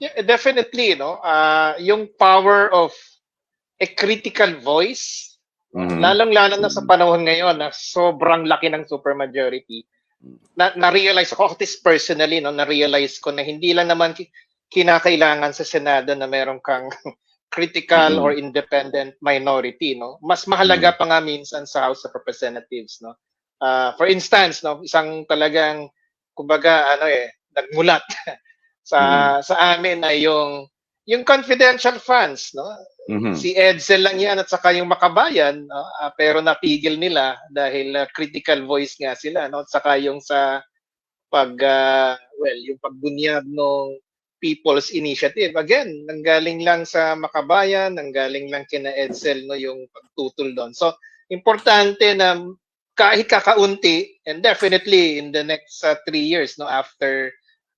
Yeah, definitely, no? Ah, yung power of a critical voice, Mhm. lalong-lalo na sa panahon ngayon na sobrang laki ng supermajority. Na, na-realize ko, least personally, no, na-realize ko na hindi lang naman ki- kinakailangan sa Senado na meron kang critical Mhm. or independent minority, no? Mas mahalaga pa nga minsan sa House of Representatives, no? Ah, for instance, no, isang talagang kumbaga ano eh, nagmulat sa sa amin ay yung yung confidential funds, no? Mhm. Si Edsel lang yan at saka yung Makabayan, no? Ah, pero napigil nila dahil ah, critical voice nga sila, no? At saka yung sa pag ah, well, yung pagbunyag ng People's Initiative. Again, nanggaling lang sa Makabayan, nanggaling lang kina Edsel no yung pagtutol doon. So, importante na kahit kakaunti and definitely in the next uh, three years no after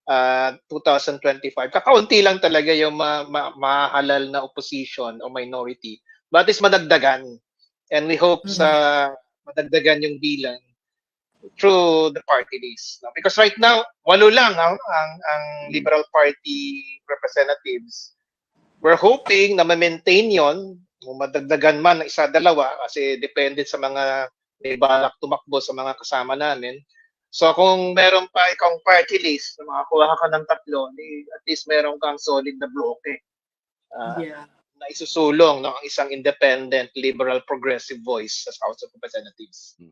uh, 2025 kakaunti lang talaga yung ma- ma- mahalal na opposition o minority. But is madagdagan. And we hope Mhm. sa madagdagan yung bilang through the party list. No? because right now walo lang ang ang, ang Liberal Party representatives. We're hoping na ma-maintain yon kung madagdagan man ng isa dalawa kasi depende sa mga may balak tumakbo sa mga kasama namin. So kung meron pa ikang party list, na makakuha ka ng tatlo, di, at least meron kang solid na bloke ah, Yeah. na isusulong no, ang isang independent, liberal, progressive voice sa House of Representatives.